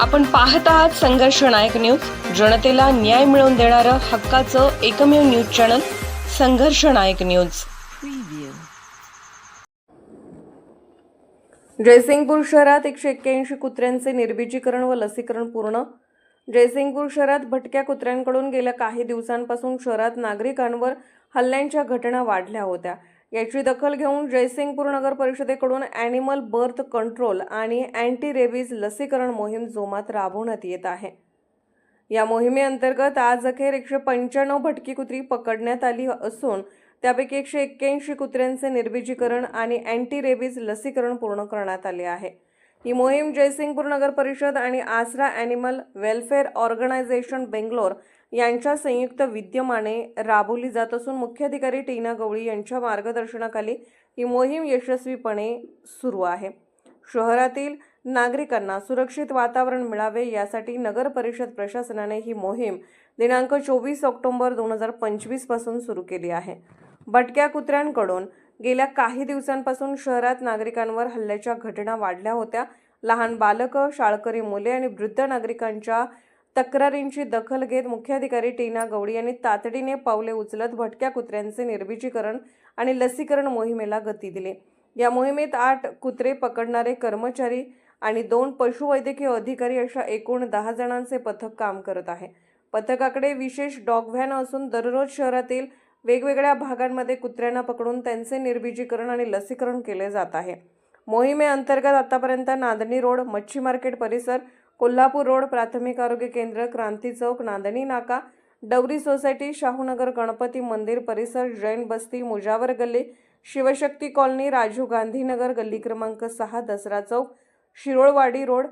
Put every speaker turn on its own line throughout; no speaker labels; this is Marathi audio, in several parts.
आपण पाहत आहात संघर्ष नायक न्यूज. जनतेला न्याय मिळवून देणारं हक्काचं एकमेव न्यूज चॅनल संघर्ष नायक न्यूज. जयसिंगपूर शहरात एकशे एक्क्याऐंशी कुत्र्यांचे निर्बीजीकरण व लसीकरण पूर्ण. जयसिंगपूर शहरात भटक्या कुत्र्यांकडून गेल्या काही दिवसांपासून शहरात नागरिकांवर हल्ल्यांच्या घटना वाढल्या होत्या. याची दखल घेऊन जयसिंगपूर नगर परिषदेकडून ॲनिमल बर्थ कंट्रोल आणि अँटी रेबीज लसीकरण मोहीम जोमात राबवण्यात येत आहे. या मोहिमेअंतर्गत आज अखेर एकशे पंच्याण्णव भटकी कुत्री पकडण्यात आली असून त्यापैकी एकशे एक्क्याऐंशी कुत्र्यांचे निर्बीजीकरण आणि अँटी रेबीज लसीकरण पूर्ण करण्यात आले आहे. ही मोहीम जयसिंगपूर नगर परिषद आणि आसरा ॲनिमल वेलफेअर ऑर्गनायझेशन बेंगलोर यांच्या संयुक्त विद्यमाने राबवली जात असून मुख्याधिकारी टीना गवळी यांच्या मार्गदर्शनाखाली ही मोहीम यशस्वीपणे सुरू आहे. शहरातील नागरिकांना सुरक्षित वातावरण मिळावे यासाठी नगर परिषद प्रशासनाने ही मोहीम दिनांक चोवीस ऑक्टोबर दोन हजार पंचवीसपासून सुरू केली आहे. भटक्या कुत्र्यांकडून गेल्या काही दिवसांपासून शहरात नागरिकांवर हल्ल्याच्या घटना वाढल्या होत्या. लहान बालकं शाळकरी मुले आणि वृद्ध नागरिकांच्या तक्रारींची दखल घेत मुख्याधिकारी टीना गवडी यांनी तातडीने पावले उचलत भटक्या कुत्र्यांचे निर्बीजीकरण आणि लसीकरण मोहिमेला गती दिली. या मोहिमेत आठ कुत्रे पकडणारे कर्मचारी आणि दोन पशुवैद्यकीय अधिकारी अशा एकूण दहा जणांचे पथक काम करत आहे. पथकाकडे विशेष डॉग व्हॅन असून दररोज शहरातील वेगवेगळ्या भागांमध्ये कुत्र्यांना पकडून त्यांचे निर्बीजीकरण आणि लसीकरण केले जात आहे. मोहिमेअंतर्गत आतापर्यंत नांदणी रोड मच्छी मार्केट परिसर कोल्हापूर रोड प्राथमिक आरोग्य केंद्र क्रांती चौक नांदणी नाका डवरी सोसायटी शाहूनगर गणपती मंदिर परिसर जैन बस्ती मुजावर गल्ली शिवशक्ती कॉलनी राजीव गांधीनगर गल्ली क्रमांक सहा Dasara Chowk Shirolwadi road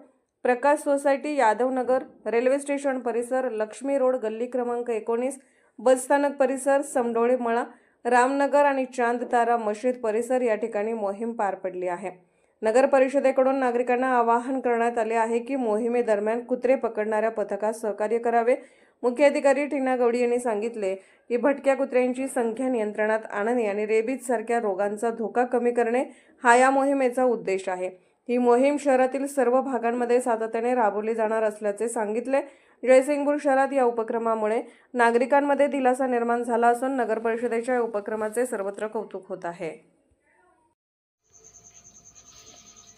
Prakash society Yadavnagar railway station परिसर लक्ष्मी रोड गल्ली क्रमांक एकोणीस बसस्थानक परिसर समडोळी मळा रामनगर आणि चांद तारा मशीद परिसर या ठिकाणी मोहीम पार पडली आहे. नगर परिषदेकडून नागरिकांना आवाहन करण्यात आले आहे की मोहिमेदरम्यान कुत्रे पकडणाऱ्या पथकास सहकार्य करावे. मुख्याधिकारी टीना गवडी यांनी सांगितले की भटक्या कुत्र्यांची संख्या नियंत्रणात आणणे आणि रेबीज सारख्या रोगांचा धोका कमी करणे हा या मोहिमेचा उद्देश आहे. ही मोहीम शहरातील सर्व भागांमध्ये सातत्याने राबवली जाणार असल्याचे सांगितले. जयसिंगपूर शहरात या उपक्रमामुळे नागरिकांमध्ये दिलासा निर्माण झाला असून नगरपरिषदेच्या या उपक्रमाचे सर्वत्र कौतुक होत आहे.